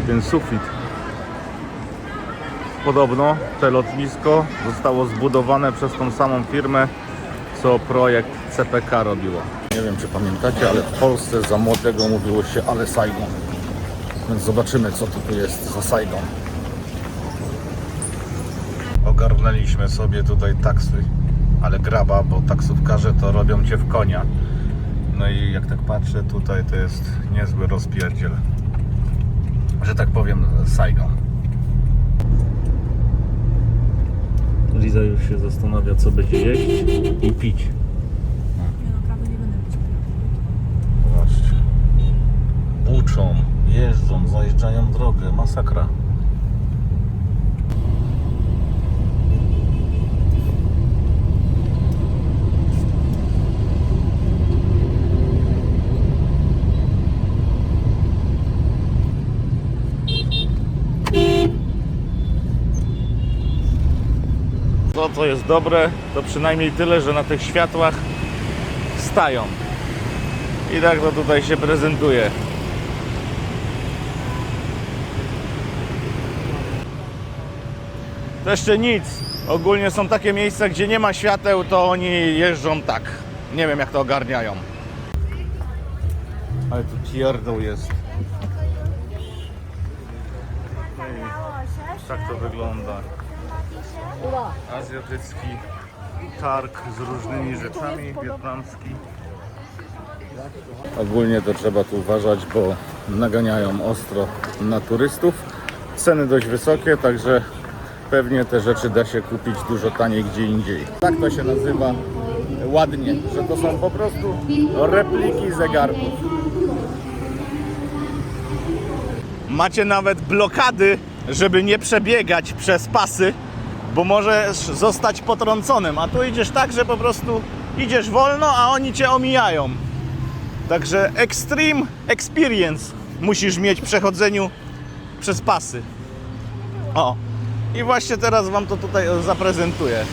i ten sufit. Podobno to lotnisko zostało zbudowane przez tą samą firmę, co projekt CPK robiło. Nie wiem, czy pamiętacie, ale w Polsce za młodego mówiło się ale Saigon. Więc zobaczymy, co tu jest za Saigon. Ogarnęliśmy sobie tutaj taksy, ale graba, bo taksówkarze to robią cię w konia. No i jak tak patrzę, tutaj to jest niezły rozpierdziel. Że tak powiem, Saigon. Liza już się zastanawia, co będzie jeść i pić. Ja naprawdę nie będę pić Zobaczcie. Uczą, jeżdżą, zajeżdżają drogę. Masakra. To, co jest dobre, to przynajmniej tyle, że na tych światłach stają. I tak to tutaj się prezentuje. To jeszcze nic. Ogólnie są takie miejsca, gdzie nie ma świateł, to oni jeżdżą tak. Nie wiem jak to ogarniają. Ale tu pierdół jest. Tak to wygląda. Azjatycki targ z różnymi rzeczami, wietnamski. Ogólnie to trzeba tu uważać, bo naganiają ostro na turystów. Ceny dość wysokie, także pewnie te rzeczy da się kupić dużo taniej gdzie indziej. Tak to się nazywa ładnie, że to są po prostu repliki zegarków. Macie nawet blokady, żeby nie przebiegać przez pasy, bo możesz zostać potrąconym, a tu idziesz tak, że po prostu idziesz wolno, a oni cię omijają. Także extreme experience musisz mieć w przechodzeniu przez pasy. O. I właśnie teraz wam to tutaj zaprezentuję.